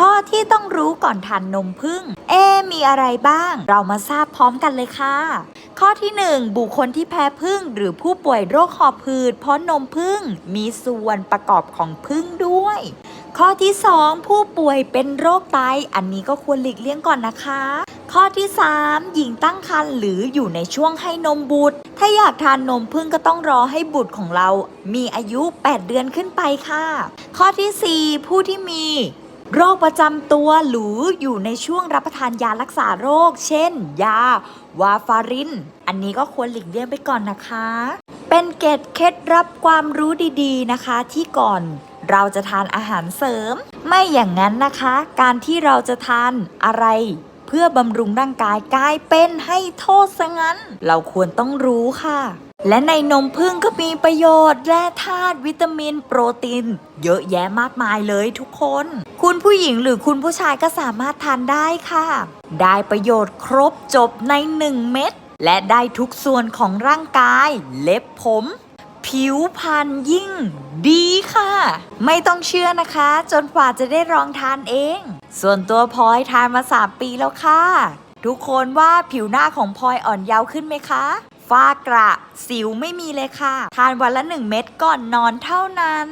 ข้อที่ต้องรู้ก่อนทานนมผึ้งเอะมีอะไรบ้าง เรามาทราบพร้อมกันเลยค่ะ ข้อที่ 1 บุคคลที่แพ้ผึ้งหรือผู้ป่วยโรคหอบหืดเพราะนมผึ้งมีส่วนประกอบของผึ้งด้วย ข้อที่ 2 ผู้ป่วยเป็นโรคไต อันนี้ก็ควรหลีกเลี่ยงก่อนนะคะ ข้อที่ 3 หญิงตั้งครรภ์หรืออยู่ในช่วงให้นมบุตร ถ้าอยากทานนมผึ้งก็ต้องรอให้บุตรของเรา มีอายุ 8 เดือนขึ้นไปค่ะ ข้อทีสี่4 ผู้ที่มี โรคประจำตัวหรืออยู่ในช่วงรับประทานยารักษาโรค เช่น ยาวาฟาริน อันนี้ก็ควรหลีกเลี่ยงไปก่อนนะคะ เป็นเกร็ดเคล็ดรับความรู้ดี ๆ นะคะที่ก่อนเราจะทานอาหารเสริม ไม่อย่างนั้นนะคะ การที่เราจะทานอะไรเพื่อบำรุงร่างกายกลายเป็นให้โทษซะงั้น เราควรต้องรู้ค่ะ และในนมผึ้งก็มีประโยชน์แร่ธาตุวิตามิน โปรตีน เยอะแยะมากมายเลยทุกคน คุณผู้หญิงหรือคุณผู้ชายก็สามารถทานได้ค่ะ ได้ประโยชน์ครบจบใน 1 เม็ดและได้ทุกส่วนของร่างกาย เล็บผม ผิวพรรณยิ่ง ดีค่ะ ไม่ต้องเชื่อนะคะ จนกว่าจะได้ลองทานเอง ส่วนตัวพลอยทานมา3ปีแล้วค่ะ ทุกคนว่าผิวหน้าของพลอยอ่อนเยาว์ขึ้นไหมคะฝ้ากระ สิวไม่มีเลยค่ะ ทานวันละ 1 เม็ดก่อนนอนเท่านั้น